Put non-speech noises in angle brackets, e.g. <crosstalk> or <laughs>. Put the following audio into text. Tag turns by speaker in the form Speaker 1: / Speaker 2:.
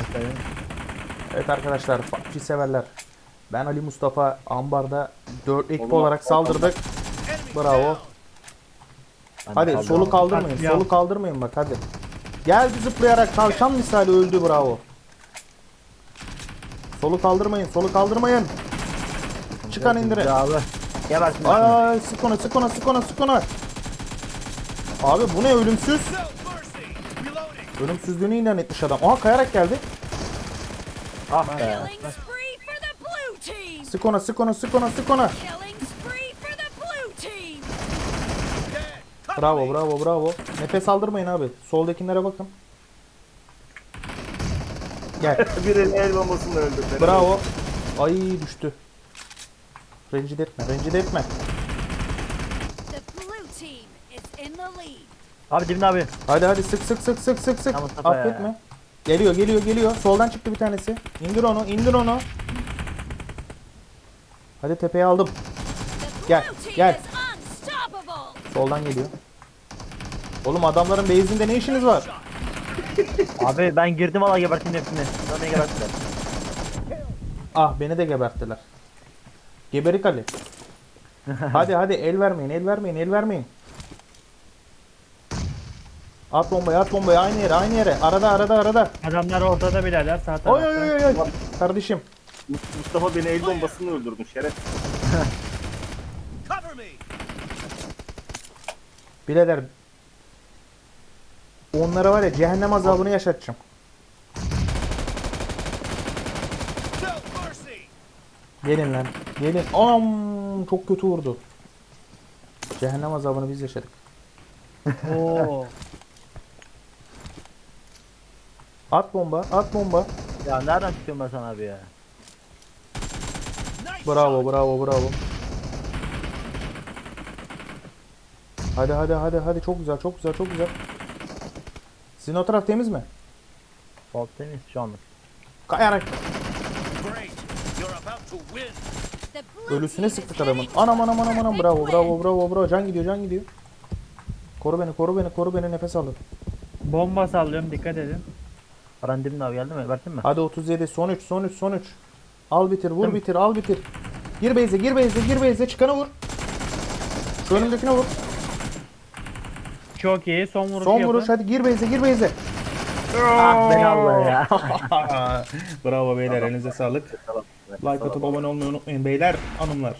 Speaker 1: Aferin.
Speaker 2: Evet arkadaşlar PUBG severler. Ben Ali Mustafa Ambar'da 4 ekip
Speaker 3: Oğlum,
Speaker 2: olarak saldırdık. Bravo. Hadi solu kaldırmayın.
Speaker 1: Katliam.
Speaker 2: Solu kaldırmayın bak hadi. Geldi zıplayarak tavşan misali öldü bravo. Solu kaldırmayın. Solu kaldırmayın. Çıkan indirin.
Speaker 1: Abi.
Speaker 2: Ay ay sık ona sık ona sık ona sık ona. Abi bu ne ölümsüz? Ölümsüzlüğünü ilan etmiş adam. Aha kayarak geldi.
Speaker 1: Ah be.
Speaker 2: Sık ona sık ona sık ona sık ona. Bravo bravo bravo. Nefes aldırmayın abi. Soldakilere bakın. Gel. <laughs>
Speaker 3: Birini el bombasını öldürdü.
Speaker 2: Bravo. Ay düştü. Rencide etme, rencide etme.
Speaker 1: Abi dibinde abi.
Speaker 2: Hadi hadi sık sık sık sık sık sık.
Speaker 1: Ya Mustafa ya.
Speaker 2: Affetme. Geliyor geliyor geliyor. Soldan çıktı bir tanesi. İndir onu indir onu. Hadi tepeye aldım. Gel, gel. Soldan geliyor. Oğlum adamların base'inde ne işiniz var? <laughs>
Speaker 1: Abi ben girdim valla gebertin hepsini. Sana gebertiler.
Speaker 2: Ah beni de geberttiler. Geberik Ali. <laughs> hadi hadi el vermeyin el vermeyin el vermeyin. At bombayı at bombayı aynı yere aynı yere. Arada arada arada.
Speaker 4: Adamlar ortada birader sağ tarafta.
Speaker 2: Oy oy oy oy. Kardeşim.
Speaker 3: Mustafa beni el bombasını öldürdün şeref.
Speaker 2: Birader. Onlara var ya cehennem azabını yaşatacağım. Gelin lan. Gelin. Anam çok kötü vurdu. Cehennem azabını biz yaşadık.
Speaker 4: Oo.
Speaker 2: At bomba, at bomba.
Speaker 1: Ya nereden çıkıyorum ben sana abi ya?
Speaker 2: Bravo, bravo, bravo. Hadi hadi hadi hadi çok güzel, çok güzel, çok güzel. Sizin o taraf temiz mi?
Speaker 1: Sol temiz şu anlık.
Speaker 2: Kayarak ölüsüne sıktık adamın. Anam anam anam anam bravo bravo bravo bravo can gidiyor can gidiyor. Koru beni koru beni koru beni nefes alın.
Speaker 4: Bomba sallıyorum dikkat edin.
Speaker 1: Paran dibinde abi geldi mi? Gebertin mi?
Speaker 2: Hadi 37 son 3 son 3 son 3. Al bitir vur bitir al bitir. Gir base'e gir base'e gir base'e çıkana vur. Şu önümdekine vur.
Speaker 4: Çok iyi son vuruş
Speaker 2: Son
Speaker 4: yapın.
Speaker 2: vuruş hadi gir base'e gir base'e.
Speaker 1: Ah beni Allah ya. <laughs>
Speaker 2: Bravo beyler elinize sağlık. Like atıp abone olmayı unutmayın beyler hanımlar.